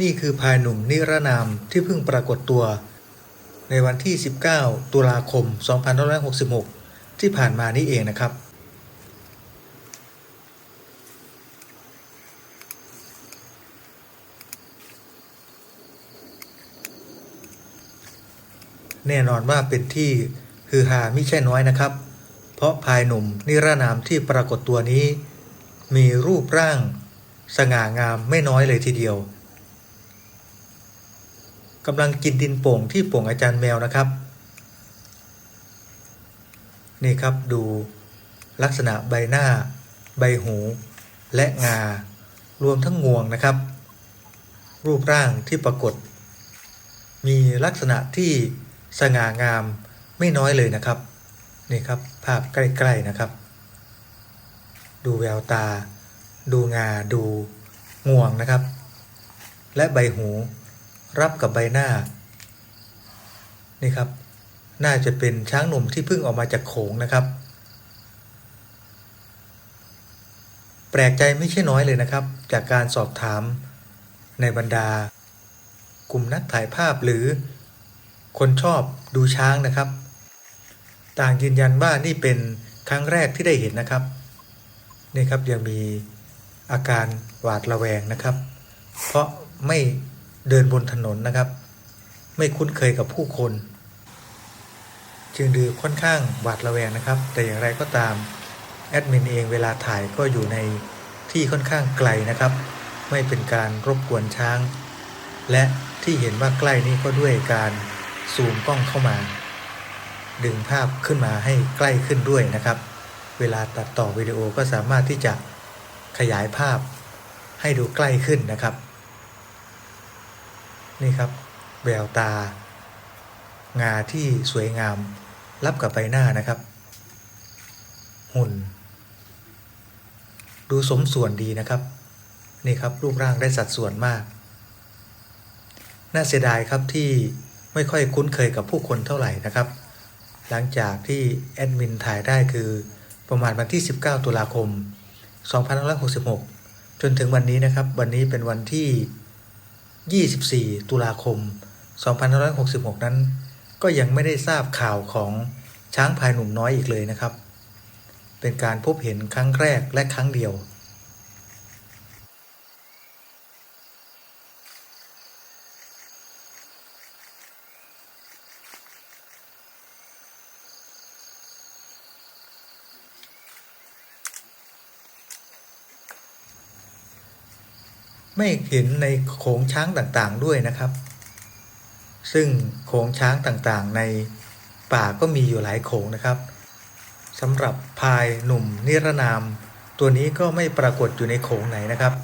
นี่คือพายหนุ่มนิรนามที่เพิ่งปรากฏตัว ในวันที่ 19 ตุลาคม 2566 ที่ผ่านมานี่เองนะครับ แน่นอนว่าเป็นที่ฮือฮาไม่ใช่น้อยนะครับ เพราะพายหนุ่มนิรนามที่ปรากฏตัวนี้ มีรูปร่าง สง่างามไม่น้อยเลยทีเดียว กำลังกินดินโป่งที่โป่งอาจารย์แมวนะครับ นี่ครับดูลักษณะใบหน้า ใบหูและงารวมทั้งงวงนะครับ รูปร่างที่ปรากฏ มีลักษณะที่สง่างามไม่น้อยเลยนะครับนี่ครับภาพใกล้ๆนะครับ ดูแววตา ดูงาดูงวงนะครับ และใบหู รับกับใบหน้า นี่ครับ น่าจะเป็นช้างหนุ่มที่เพิ่งออกมาจากโขงนะครับ แปลกใจไม่ใช่น้อยเลยนะครับ จากการสอบถามในบรรดา กลุ่มนักถ่ายภาพหรือ คนชอบดูช้างนะครับ ต่างยืนยันว่านี่เป็นครั้งแรกที่ได้เห็นนะครับนี่ครับยังมีอาการหวาดระแวงนะครับ เพราะไม่ เดินบนถนนนะครับ ไม่คุ้นเคยกับผู้คน จึงดูค่อนข้างหวาดระแวงนะครับ แต่อย่างไรก็ตามแอดมินเองเวลาถ่ายก็อยู่ในที่ค่อนข้างไกลนะครับ ไม่เป็นการรบกวนช้าง และที่เห็นว่าใกล้นี่ก็ด้วยการซูมกล้องเข้ามา ดึงภาพขึ้นมาให้ใกล้ขึ้นด้วยนะครับ เวลาตัดต่อวิดีโอก็สามารถที่จะขยายภาพให้ดูใกล้ขึ้นนะครับ นี่ครับแววตา งาที่สวยงาม รับกับใบหน้านะครับ หุ่น ดูสมส่วนดีนะครับ นี่ครับรูปร่างได้สัดส่วนมาก น่าเสียดายครับที่ไม่ค่อยคุ้นเคยกับผู้คนเท่าไหร่นะครับ หลังจากที่แอดมินถ่ายได้คือประมาณวันที่ 19 ตุลาคม2566 จนถึงวันนี้นะครับ วันนี้เป็นวันที่ 24 ตุลาคม 2566 นั้น ก็ยังไม่ได้ทราบข่าวของช้างพายหนุ่มน้อยอีกเลยนะครับ เป็นการพบเห็นครั้งแรกและครั้งเดียว ไม่เห็นในโขงช้างต่างๆด้วยนะครับ ซึ่งโขงช้างต่างๆ ในป่าก็มีอยู่หลายโขงนะครับสำหรับพายหนุ่มนิรนาม ตัวนี้ก็ไม่ปรากฏอยู่ในโขงไหนนะครับ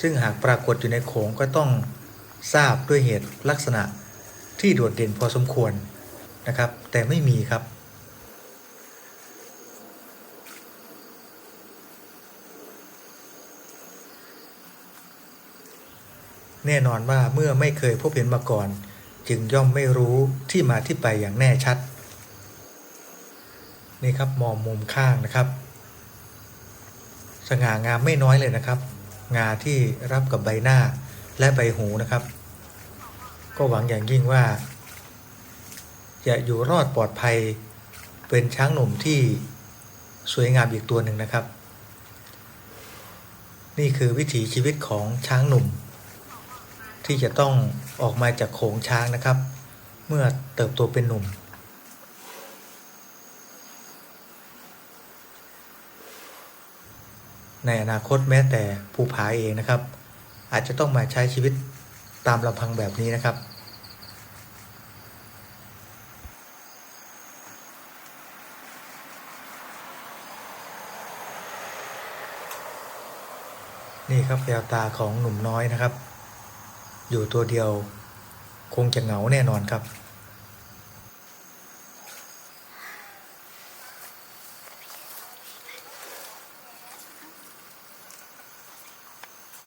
ซึ่งหากปรากฏอยู่ในโขงก็ต้องทราบด้วยเหตุลักษณะที่โดดเด่นพอสมควรนะครับ แต่ไม่มีครับ แน่นอนว่าเมื่อไม่เคยพบเห็นมาก่อน จึงย่อมไม่รู้ที่มาที่ไปอย่างแน่ชัด นี่ครับมองมุมข้างนะครับ สง่างามไม่น้อยเลยนะครับ งาที่รับกับใบหน้าและใบหูนะครับ ก็หวังอย่างยิ่งว่า จะอยู่รอดปลอดภัยเป็นช้างหนุ่มที่สวยงามอีกตัวหนึ่งนะครับ นี่คือวิถีชีวิตของช้างหนุ่ม ที่จะต้องออกมาจากโขงช้างนะครับ เมื่อเติบโตเป็นหนุ่ม ในอนาคตแม้แต่ภูผาเองนะครับ อาจจะต้องมาใช้ชีวิตตามลำพังแบบนี้นะครับนี่ครับแววตาของหนุ่มน้อยนะครับ อยู่ตัวเดียว คงจะเหงาแน่นอนครับ